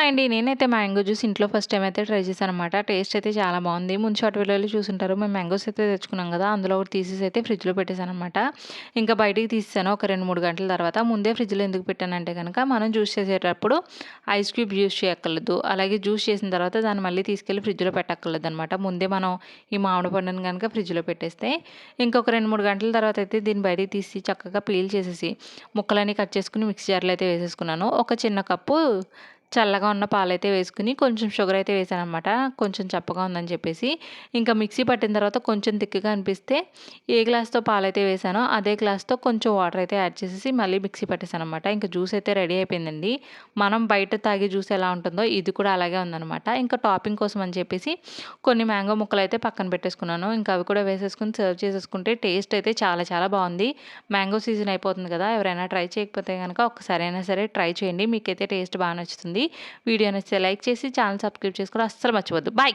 అండి. నేనైతే mango juice ఇంట్లో ఫస్ట్ టైం అయితే ట్రై చేశాను అనమాట టేస్ట్ అయితే చాలా బాగుంది ముందు షార్ట్ వీడియోలో చూసుంటారు. మేము మ్యాంగోస్ అయితే తెచ్చుకున్నాం కదా అందులో ఒకటి తీసేసి అయితే ఫ్రిడ్జ్‌లో పెట్టేసాననమాట. ఇంకా బయటికి తీసేసాను ఒక 2, 3 గంటల తర్వాత. ముందే ఫ్రిడ్జ్‌లో ఎందుకు పెట్టానంటే కనుక మనం జ్యూస్ చేసేటప్పుడు ఐస్ క్యూబ్ జ్యూస్ చేయక్కర్లేదు. అలాగే జ్యూస్ చేసిన తర్వాత దాన్ని మళ్ళీ తీసుకెళ్ళి ఫ్రిడ్జ్‌లో పెట్టక్కర్లేదు అనమాట ముందే మనం ఈ మామిడి పండుని కనుక ఫ్రిడ్జ్‌లో పెట్టేస్తే ఇంకొక 2, 3 గంటల తర్వాత అయితే దీన్ని బయటికి తీసి చక్కగా పీల్ చేసేసి ముక్కలన్నీ కట్ చేసుకుని మిక్సీ జార్‌లో అయితే వేసేసుకున్నాను. ఒక చిన్న కప్పు చల్లగా ఉన్న పాలైతే వేసుకుని కొంచెం షుగర్ అయితే వేసాననమాట. కొంచెం చప్పగా ఉందని చెప్పేసి. ఇంకా మిక్సీ పట్టిన తర్వాత కొంచెం థిక్‌గా అనిపిస్తే ఏ గ్లాస్‌తో పాలైతే వేసానో అదే గ్లాస్‌తో కొంచెం వాటర్ అయితే యాడ్ చేసేసి మళ్ళీ మిక్సీ పట్టేసాననమాట. ఇంకా జ్యూస్ అయితే రెడీ అయిపోయిందండి. మనం బయట తాగే జ్యూస్ ఎలా ఉంటుందో ఇది కూడా అలాగే ఉందనమాట. ఇంకా టాపింగ్ కోసం అని చెప్పేసి కొన్ని మ్యాంగో ముక్కలు అయితే పక్కన పెట్టేసుకున్నాను. ఇంకా అవి కూడా వేసేసుకొని సర్వ్ చేసేసుకుంటే టేస్ట్ అయితే చాలా చాలా బాగుంది మ్యాంగో సీజన్ అయిపోతుంది కదా! ఎవరైనా ట్రై చేయకపోతే గనక ఒక్కసారైనా సరే ట్రై చేయండి. మీకైతే టేస్ట్ బాగా నచ్చుతుంది. వీడియో నచ్చితే లైక్ చేసి ఛానల్ సబ్స్క్రైబ్ చేసుకోవడం అస్సలు మర్చిపోద్దు. బాయ్.